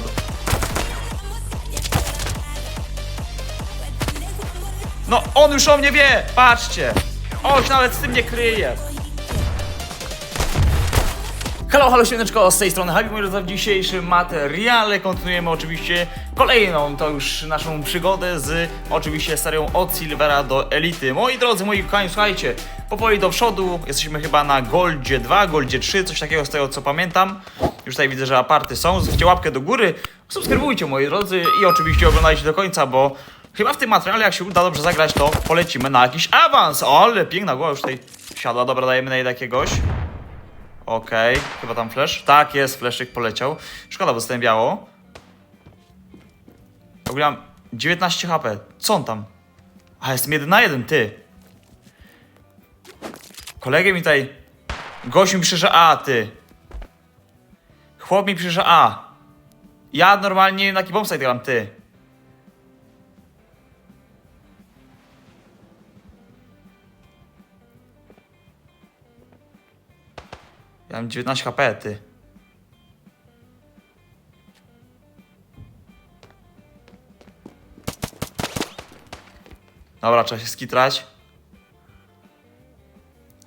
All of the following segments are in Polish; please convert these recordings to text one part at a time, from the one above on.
wpadł. No, on już o mnie wie! Patrzcie! Oś, nawet z tym nie kryje! Halo, halo, święteczko, z tej strony Habi, moi w dzisiejszym materiale kontynuujemy oczywiście kolejną, to już naszą przygodę z oczywiście serią od Silvera do Elity. Moi drodzy, moi kochani, słuchajcie, powoli do przodu, jesteśmy chyba na Goldzie 2, Goldzie 3, coś takiego z tego co pamiętam. Już tutaj widzę, że aparty są, zostawcie łapkę do góry, subskrybujcie moi drodzy i oczywiście oglądajcie do końca, bo chyba w tym materiale jak się uda dobrze zagrać, to polecimy na jakiś awans. O, ale piękna głowa już tutaj siadła, dobra, dajemy na jakiegoś. Okej, chyba tam flash. Tak, jest, flashik poleciał. Szkoda, bo dostałem biało. Mam 19 HP. Co on tam? A, jestem jeden na jeden, ty. Kolegę mi tutaj... Gość mi pisze, że A, ty. Chłop mi pisze, że A. Ja normalnie na kibomsite gram, ty. Ja mam 19 HP, ty. Dobra, trzeba się skitrać.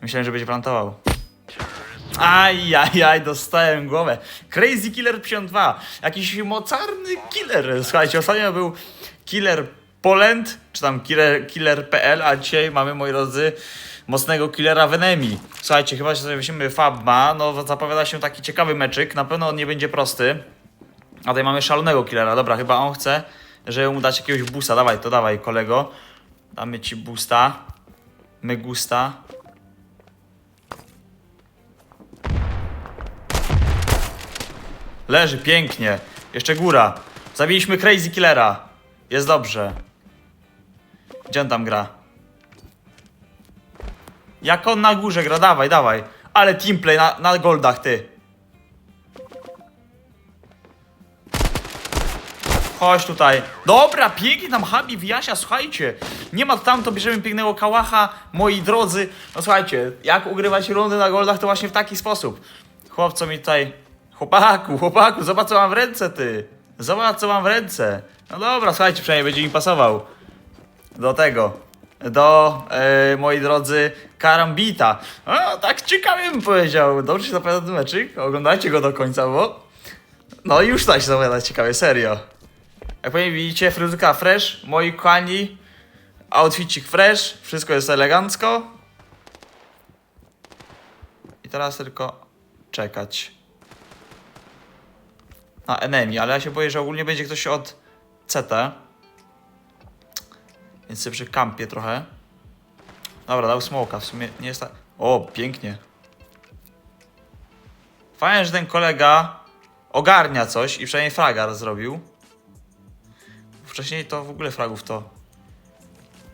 Myślałem, że będzie plantował. Ajajaj, dostałem głowę. Crazy Killer 52. Jakiś mocarny killer. Słuchajcie, ostatnio był Killer Poland, czy tam Killer, killer.pl, a dzisiaj mamy, moi drodzy, mocnego killera w. Słuchajcie, chyba się sobie weźmiemy Fabma, no zapowiada się taki ciekawy meczyk, na pewno on nie będzie prosty. A tutaj mamy szalonego killera, dobra, chyba on chce, żeby mu dać jakiegoś boosta. Dawaj, to dawaj, kolego. Damy ci boosta. My Leży, pięknie. Jeszcze góra. Zabiliśmy Crazy Killera. Jest dobrze. Gdzie on tam gra? Jak on na górze gra, dawaj, dawaj. Ale teamplay na, na goldach, ty. Chodź tutaj. Dobra, pięknie tam Habi wyjaśnia, słuchajcie. Nie ma tam, to bierzemy pięknego kałacha, moi drodzy. No słuchajcie, jak ugrywać rundy na goldach, to właśnie w taki sposób. Chłopco mi tutaj... Chłopaku, chłopaku, zobacz co mam w ręce, ty. Zobacz co mam w ręce. No dobra, słuchajcie, przynajmniej będzie mi pasował. Do tego. Do, e, moi drodzy, Karambita. No, tak ciekawie bym powiedział. Dobrze się zapowiada ten meczyk. Oglądajcie go do końca, bo... No już tak się zapowiada ciekawie, serio. Jak pewnie widzicie, fryzurka fresh, moi kochani, outficik fresh, wszystko jest elegancko. I teraz tylko czekać na enemy, ale ja się boję, że ogólnie będzie ktoś od CT. Więc sobie przy kampie trochę. Dobra, dał smoka, w sumie nie jest tak... O, pięknie. Fajnie, że ten kolega ogarnia coś i przynajmniej fragar zrobił. Wcześniej to w ogóle fragów to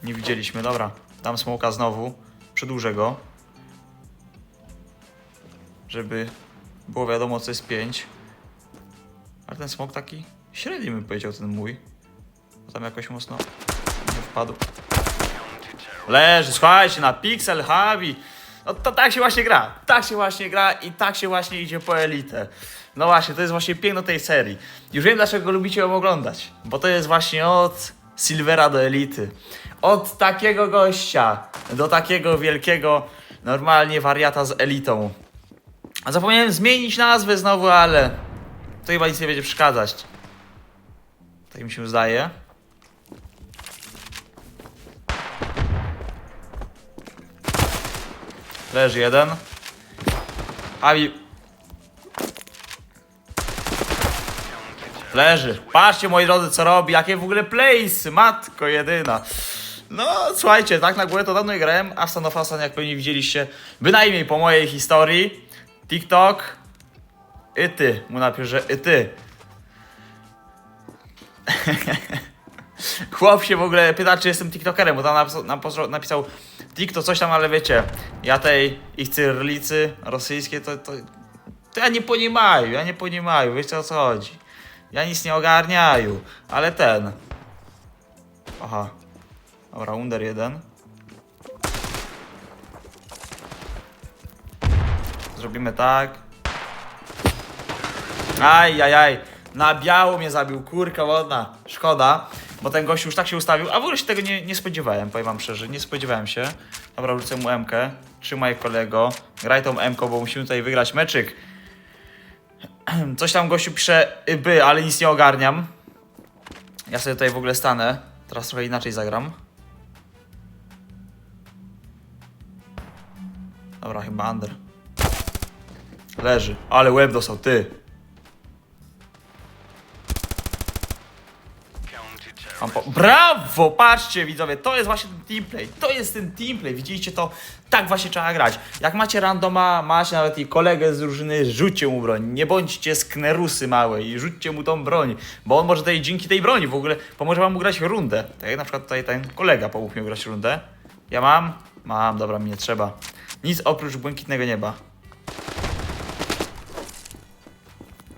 nie widzieliśmy. Dobra, dam smoka znowu. Przedłużę go. Żeby było wiadomo, co jest 5. Ten smok taki średni bym powiedział, ten mój. Bo tam jakoś mocno nie wpadł. Leży, słuchajcie, na Pixel Habi. No to tak się właśnie gra. Tak się właśnie gra i tak się właśnie idzie po elitę. No właśnie, to jest właśnie piękno tej serii. Już wiem, dlaczego lubicie ją oglądać. Bo to jest właśnie od Silvera do elity. Od takiego gościa do takiego wielkiego, normalnie wariata z elitą. Zapomniałem zmienić nazwę znowu, ale to chyba nic nie będzie przeszkadzać. Tak mi się zdaje. Leży jeden. Abi. Leży. Patrzcie moi drodzy co robi, jakie w ogóle place, matko jedyna. No słuchajcie, tak na górę to dawno grałem, a w Stand of Assassin, jak pewnie widzieliście, bynajmniej po mojej historii, TikTok, i ty, mu napiszę, i ty. Chłop się w ogóle pyta, czy jestem TikTokerem, bo tam napisał, napisał, TikTok coś tam, ale wiecie, ja tej ich cyrlicy rosyjskie, to, to, to ja nie ponimają, ja nie ponimają, wiecie o co chodzi. Ja nic nie ogarniają, ale ten. Aha. Dobra, under jeden. Zrobimy tak. Aj, aj, aj. Na biało mnie zabił, kurka wodna. Szkoda, bo ten gość już tak się ustawił, a w ogóle się tego nie, nie spodziewałem, powiem wam szczerze, nie spodziewałem się. Dobra, rzucę mu M-kę. Trzymaj kolego. Graj tą M-ką, bo musimy tutaj wygrać meczyk. Coś tam gościu pisze y, by, ale nic nie ogarniam. Ja sobie tutaj w ogóle stanę. Teraz trochę inaczej zagram. Dobra, chyba under. Leży. Ale łeb dostał, ty. Po... Brawo! Patrzcie widzowie, to jest właśnie ten teamplay. To jest ten teamplay. Widzieliście to? Tak właśnie trzeba grać. Jak macie randoma, macie nawet i kolegę z drużyny, rzućcie mu broń. Nie bądźcie sknerusy małe i rzućcie mu tą broń. Bo on może dzięki tej broni w ogóle pomoże wam ugrać rundę. Tak jak na przykład tutaj ten kolega pomógł mi ugrać rundę. Ja mam? Mam, dobra, mi nie trzeba. Nic oprócz błękitnego nieba.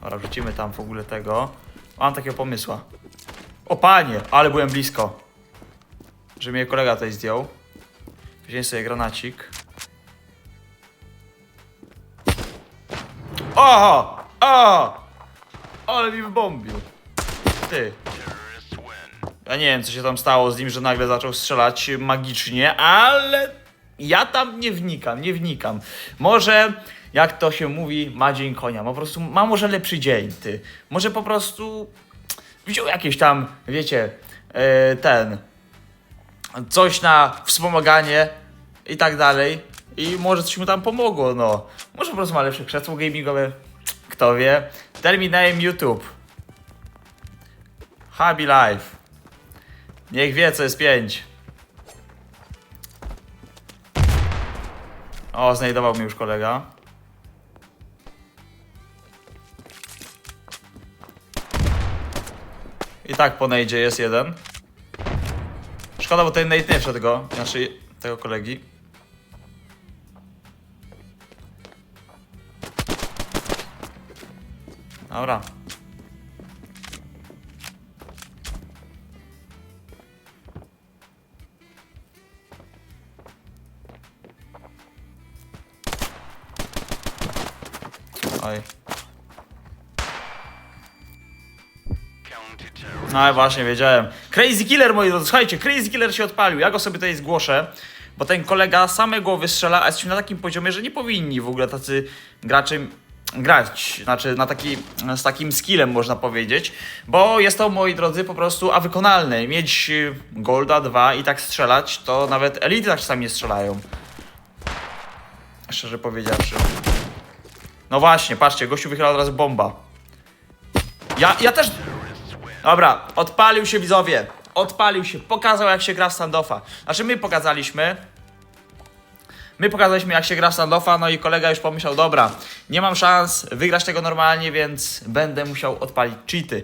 Dobra, wrzucimy tam w ogóle tego. Mam takiego pomysła. O panie, ale byłem blisko. Że mnie kolega tutaj zdjął. Wziąłem sobie granacik. Oho! O! Ale mi wybombił. Ty. Ja nie wiem, co się tam stało z nim, że nagle zaczął strzelać magicznie, ale ja tam nie wnikam, nie wnikam. Może, jak to się mówi, ma dzień konia. Po prostu ma może lepszy dzień, ty. Może po prostu wziął jakieś tam, wiecie, e, ten, coś na wspomaganie i tak dalej. I może coś mu tam pomogło, no. Może po prostu ma lepsze krzesło gamingowe, kto wie. Termin YouTube. Habi Life. Niech wie, co jest 5. O, znajdował mnie już kolega. I tak po nejdzie jest jeden. Szkoda, bo ten nate nie wszedł go, znaczy tego kolegi. Dobra. No właśnie, wiedziałem. Crazy Killer, moi drodzy, słuchajcie, Crazy Killer się odpalił. Ja go sobie tutaj zgłoszę, bo ten kolega samego wystrzela, a jesteśmy na takim poziomie, że nie powinni w ogóle tacy gracze grać, znaczy na taki, z takim skillem można powiedzieć, bo jest to, moi drodzy, po prostu a wykonalne. Mieć Golda 2 i tak strzelać, to nawet elity tak nie strzelają. Szczerze powiedziawszy. No właśnie, patrzcie, gościu wychyla od razu bomba. Ja, ja też... Dobra, odpalił się widzowie. Odpalił się, pokazał jak się gra w standoffa. Znaczy my pokazaliśmy. My pokazaliśmy jak się gra w standoffa, no i kolega już pomyślał, dobra, nie mam szans wygrać tego normalnie, więc będę musiał odpalić cheaty.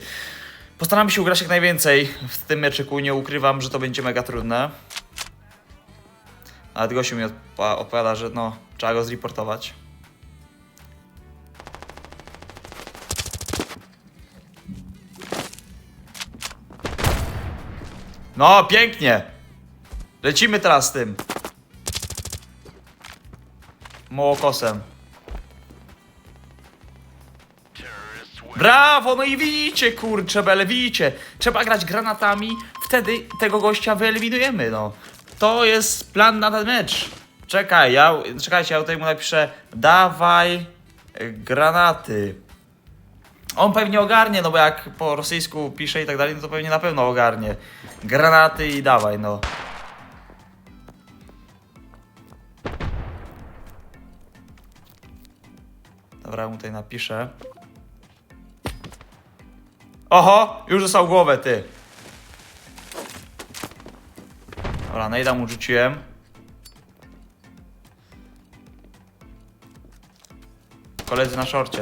Postaramy się ugrać jak najwięcej w tym meczyku, nie ukrywam, że to będzie mega trudne. Ale gościu mi odpowiada, że no, trzeba go zreportować. No, pięknie. Lecimy teraz z tym. Mołokosem. Brawo, no i widzicie, kurcze bele, widzicie. Trzeba grać granatami, wtedy tego gościa wyeliminujemy, no. To jest plan na ten mecz. Czekaj, ja, czekajcie, ja tutaj mu napiszę dawaj granaty. On pewnie ogarnie, no bo jak po rosyjsku pisze i tak dalej, no to pewnie na pewno ogarnie. Granaty i dawaj, no. Dobra, mu tutaj napiszę. Oho, już dostał głowę, ty. Dobra, najda mu rzuciłem. Koledzy na szorcie.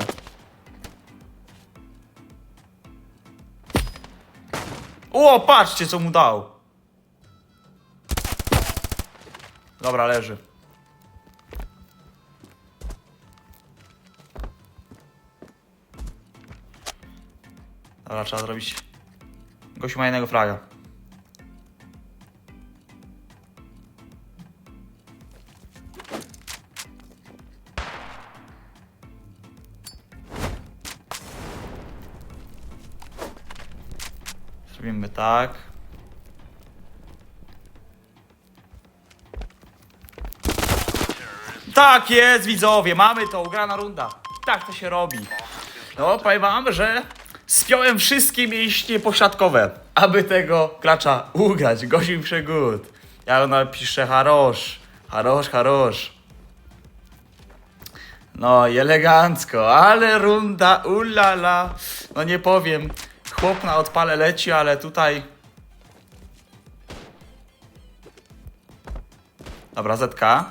O, patrzcie co mu dał. Dobra, leży. Dobra, trzeba zrobić. Gościu ma jednego fraga. Tak. Tak jest, widzowie, mamy to, ugrana runda. Tak to się robi. No, powiem wam, że spiąłem wszystkie mięśnie pośladkowe, aby tego klacza ugrać. Gościu przegód. Ja napiszę harosz, harosz, harosz. No i elegancko, ale runda, ulala. No nie powiem, chłop na odpale leci, ale tutaj... Dobra, Zetka.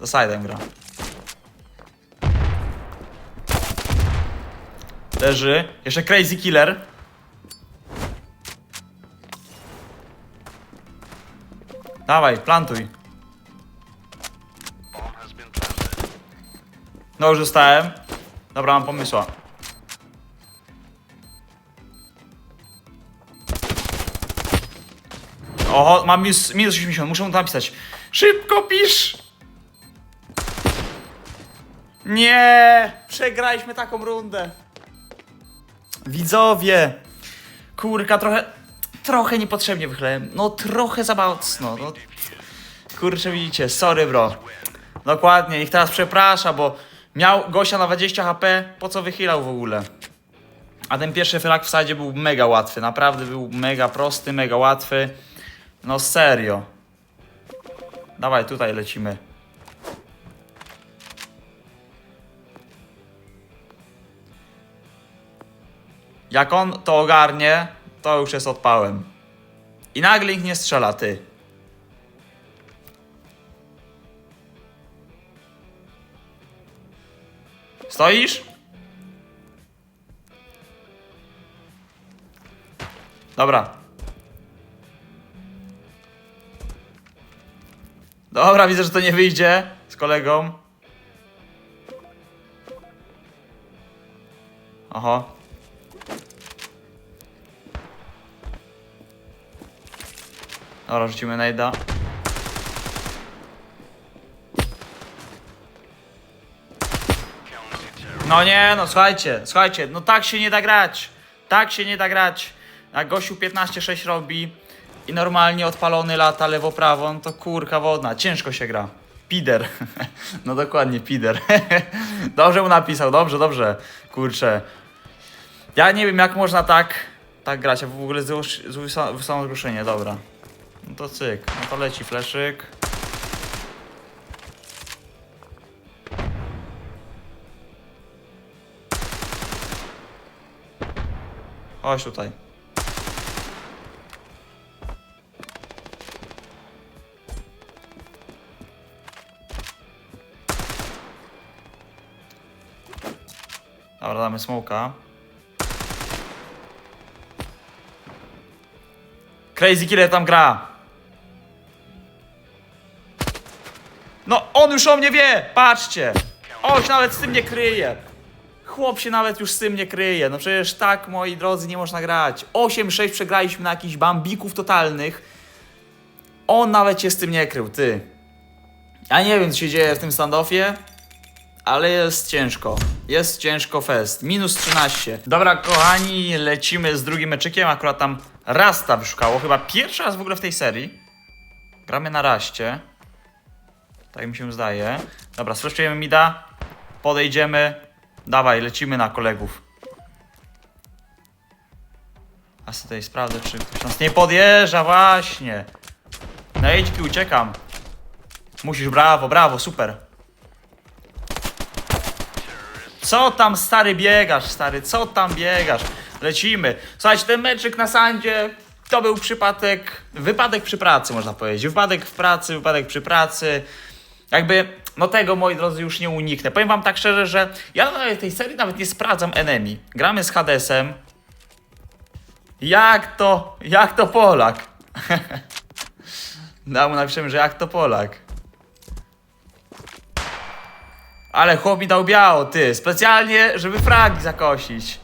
Za side'em gra. Leży. Jeszcze Crazy Killer. Dawaj, plantuj. No już zostałem. Dobra, mam pomysła. Oho, mam minus, minus 80, muszę mu napisać. Szybko pisz! Nie! Przegraliśmy taką rundę. Widzowie! Kurka, trochę... Trochę niepotrzebnie wychylałem. No trochę za mocno. No, kurczę, widzicie, sorry bro. Dokładnie, ich teraz przeprasza, bo miał gościa na 20 HP, po co wychylał w ogóle? A ten pierwszy flag w sadzie był mega łatwy, naprawdę był mega prosty, mega łatwy. No serio. Dawaj, tutaj lecimy. Jak on to ogarnie, to już jest odpałem. I nagle ich nie strzela, ty. Stoisz? Dobra. Dobra, widzę, że to nie wyjdzie z kolegą. Oho. Dobra, rzucimy najda. No nie, no słuchajcie, słuchajcie, no tak się nie da grać. Tak się nie da grać. Jak gościu 15-6 robi i normalnie odpalony lata lewo-prawo, no to kurka wodna, ciężko się gra. Pider. No dokładnie, Pider. Dobrze mu napisał, dobrze, dobrze. Kurczę. Ja nie wiem, jak można tak, tak grać, a w ogóle wysłano zgłoszenie, dobra. No to cyk, no to leci fleszyk. Chodź tutaj. Dobra, damy smoka. Crazy Killer tam gra. No, on już o mnie wie! Patrzcie! Oś nawet z tym nie kryje. Chłop się nawet już z tym nie kryje. No przecież tak, moi drodzy, nie można grać. 8-6 przegraliśmy na jakichś bambików totalnych. On nawet się z tym nie krył, ty. Ja nie wiem, co się dzieje w tym standoffie, ale jest ciężko. Jest ciężko fest. Minus 13. Dobra, kochani, lecimy z drugim meczykiem. Akurat tam Rasta wyszukało. Chyba pierwszy raz w ogóle w tej serii. Gramy na Raście. Tak mi się zdaje. Dobra, sfreszczujemy mida. Podejdziemy. Dawaj, lecimy na kolegów. A sobie tutaj sprawdzę, czy ktoś nas nie podjeżdża, właśnie. Na HP uciekam. Musisz, brawo, brawo, super. Co tam, stary, biegasz, stary, co tam biegasz? Lecimy. Słuchajcie, ten meczyk na sandzie to był przypadek, wypadek przy pracy, można powiedzieć. Wypadek w pracy, wypadek przy pracy. Jakby, no tego, moi drodzy, już nie uniknę. Powiem wam tak szczerze, że ja w tej serii nawet nie sprawdzam enemy. Gramy z Hadesem. Jak to, jak to Polak? Dał mu napiszemy, że jak to Polak. Ale chłop mi dał biało, ty. Specjalnie, żeby fragi zakosić.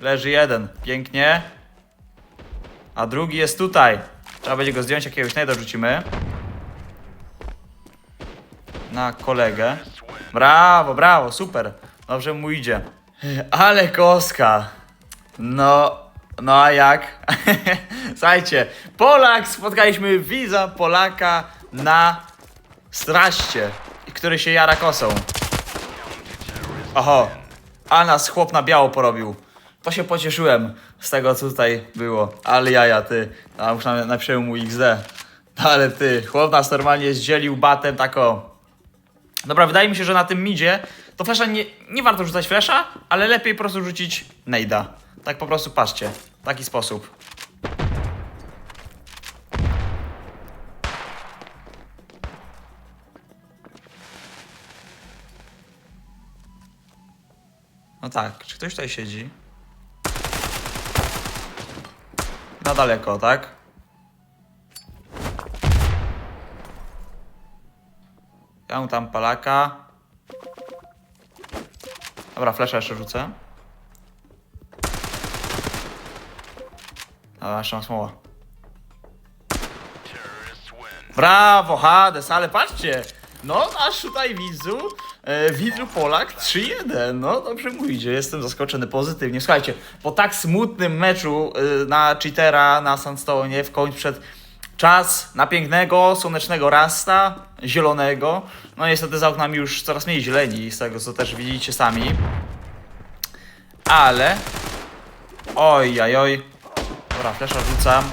Leży jeden. Pięknie. A drugi jest tutaj. Trzeba będzie go zdjąć, jakiegoś najda rzucimy. Na kolegę. Brawo, brawo, super. Dobrze mu idzie. Ale koska. No, no a jak? Słuchajcie, Polak, spotkaliśmy widza Polaka na straście, który się jara kosą. Oho, a nas chłop na biało porobił. To się pocieszyłem z tego, co tutaj było. Ale jaja, ty. A już na- napisałem mu XD. Ale ty, chłop nas normalnie zdzielił batem tako. Dobra, wydaje mi się, że na tym midzie to flesza nie, nie warto rzucać flesza, ale lepiej po prostu rzucić nejda. Tak po prostu patrzcie. W taki sposób. No tak, czy ktoś tutaj siedzi? Na daleko, tak? Ja tam palaka. Dobra, flesza jeszcze rzucę. Dobra, jeszcze mam smoła. Brawo, Hades, ale patrzcie! No, nasz tutaj widzu, e, widzu Polak 3-1. No, dobrze idzie, jestem zaskoczony pozytywnie. Słuchajcie, po tak smutnym meczu e, na cheatera, na Sandstone, w końcu przed czas na pięknego, słonecznego rasta, zielonego. No niestety za oknami już coraz mniej zieleni, z tego co też widzicie sami. Ale... Oj, oj, oj. Dobra, flesza rzucam.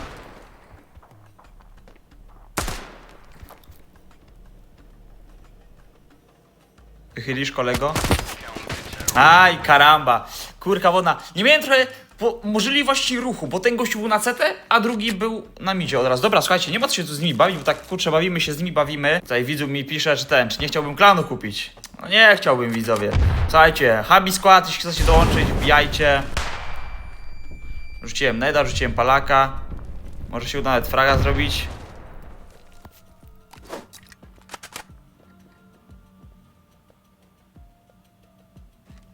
Wychylisz kolego? Aj, karamba. Kurka wodna. Nie miałem trochę po możliwości ruchu, bo ten gościu był na CT, a drugi był na midzie od razu. Dobra, słuchajcie, nie ma co się tu z nimi bawić, bo tak kurczę, bawimy się z nimi, bawimy. Tutaj widzu mi pisze, że ten, czy nie chciałbym klanu kupić. No nie chciałbym, widzowie. Słuchajcie, Habi Skład, jeśli chcecie dołączyć, wbijajcie. Rzuciłem Neda, rzuciłem Palaka. Może się uda nawet fraga zrobić.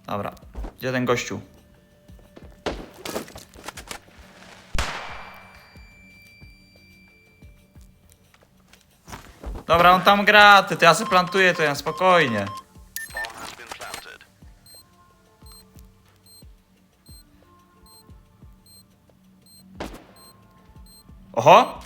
Dobra, gdzie ten gościu? Dobra, on tam gra, ty, to ja sobie plantuję, to ja spokojnie. Oho!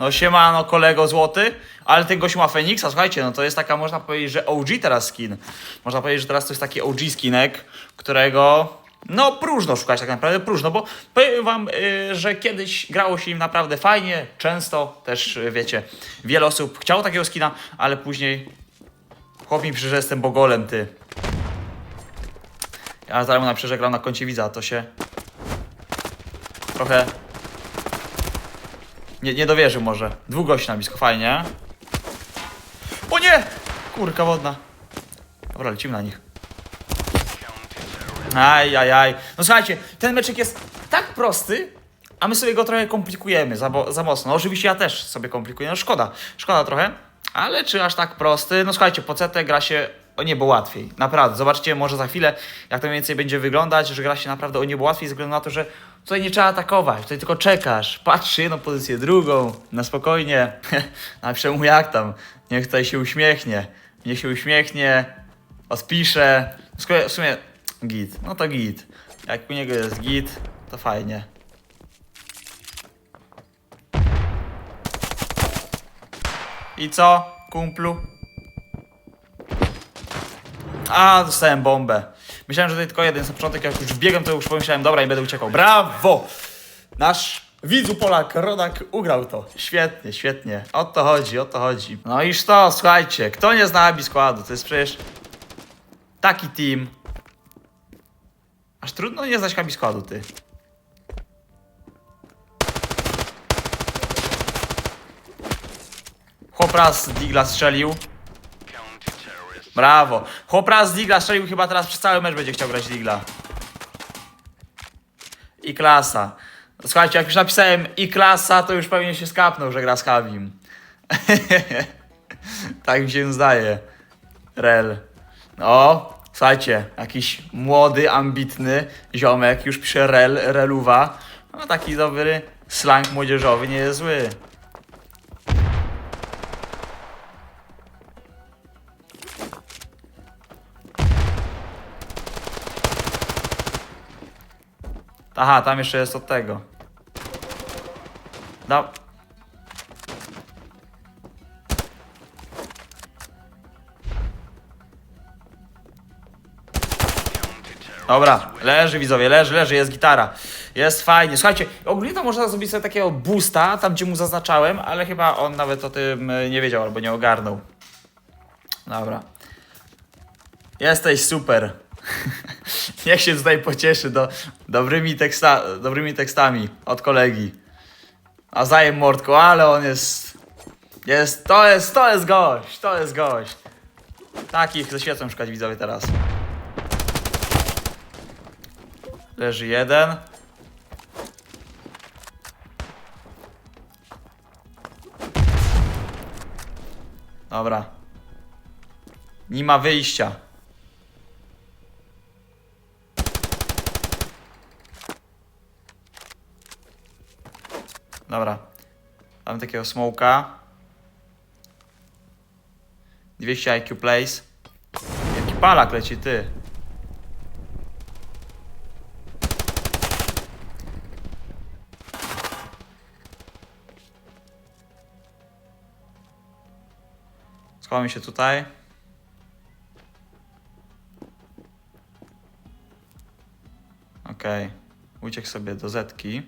No siemano kolego złoty, ale ten gość ma Feniksa, słuchajcie, no to jest taka, można powiedzieć, że OG teraz skin. Można powiedzieć, że teraz to jest taki OG skinek, którego no próżno szukać tak naprawdę, próżno, bo powiem wam, yy, że kiedyś grało się im naprawdę fajnie, często też, yy, wiecie, wiele osób chciało takiego skina, ale później chłop mi że jestem bogolem, ty. Ja zaraz napiszę, że grał na koncie widza, to się trochę nie, nie dowierzył może. Dwóch gości na blisko, fajnie. O nie! Kurka wodna. Dobra, lecimy na nich. Aj, aj, aj. No słuchajcie, ten meczek jest tak prosty, a my sobie go trochę komplikujemy za, za mocno. No, oczywiście ja też sobie komplikuję, no szkoda. Szkoda trochę, ale czy aż tak prosty? No słuchajcie, po CT gra się o niebo łatwiej. Naprawdę, zobaczcie może za chwilę, jak to mniej więcej będzie wyglądać, że gra się naprawdę o niebo łatwiej, ze względu na to, że tutaj nie trzeba atakować, tutaj tylko czekasz, patrzysz jedną pozycję, drugą, na spokojnie. Napiszę mu jak tam, niech tutaj się uśmiechnie, niech się uśmiechnie, odpisze. Sumie- W sumie git, no to git. Jak u niego jest git, to fajnie. I co, kumplu? A, dostałem bombę. Myślałem, że to tylko jeden jest na początek, jak już biegłem, to już pomyślałem, dobra, i będę uciekał. Brawo! Nasz widzu Polak, Rodak ugrał to. Świetnie, świetnie. O to chodzi, o to chodzi. No iż to, słuchajcie, kto nie zna Abi składu, to jest przecież taki team. Aż trudno nie znać Abi składu, ty. Chłop raz Digla strzelił. Brawo. Chłop raz Digla strzelił, chyba teraz przez cały mecz będzie chciał grać Digla. I klasa. Słuchajcie, jak już napisałem i klasa, to już pewnie się skapnął, że gra z Habim. tak mi się zdaje. Rel. No, Słuchajcie, jakiś młody, ambitny ziomek, już pisze rel, reluwa. No taki dobry slang młodzieżowy, nie jest zły. Aha, tam jeszcze jest od tego. Da Dobra, leży widzowie, leży, leży, jest gitara. Jest fajnie. Słuchajcie, ogólnie to można zrobić sobie takiego boosta, tam gdzie mu zaznaczałem, ale chyba on nawet o tym e, nie wiedział albo nie ogarnął. Dobra. Jesteś super. Niech się tutaj pocieszy do, dobrymi, teksta, dobrymi tekstami od kolegi. A zajem mordko, ale on jest. Jest, to jest, to jest gość, to jest gość. Takich ze świecą szukać widzowie teraz. Leży jeden. Dobra. Nie ma wyjścia. Dobra. Mamy takiego smoka. 200 IQ place. Jaki palak leci ty. Schowamy się tutaj. Okej. Uciekł sobie do Zetki.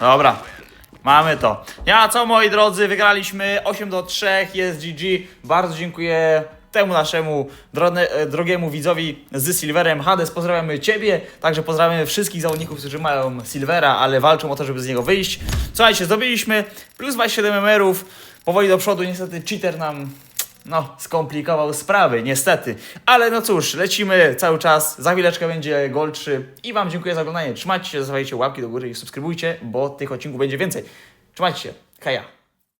Dobra. Mamy to. Ja co moi drodzy, wygraliśmy 8 do 3, jest GG. Bardzo dziękuję temu naszemu drone, e, drogiemu widzowi z Silverem. Hades, pozdrawiamy Ciebie, także pozdrawiamy wszystkich zawodników, którzy mają Silvera, ale walczą o to, żeby z niego wyjść. Słuchajcie, zdobyliśmy plus 27 emerów, powoli do przodu, niestety cheater nam no, skomplikował sprawy, niestety. Ale no cóż, lecimy cały czas. Za chwileczkę będzie Gold 3. I Wam dziękuję za oglądanie. Trzymajcie się, zostawiajcie łapki do góry i subskrybujcie, bo tych odcinków będzie więcej. Trzymajcie się. Kaja.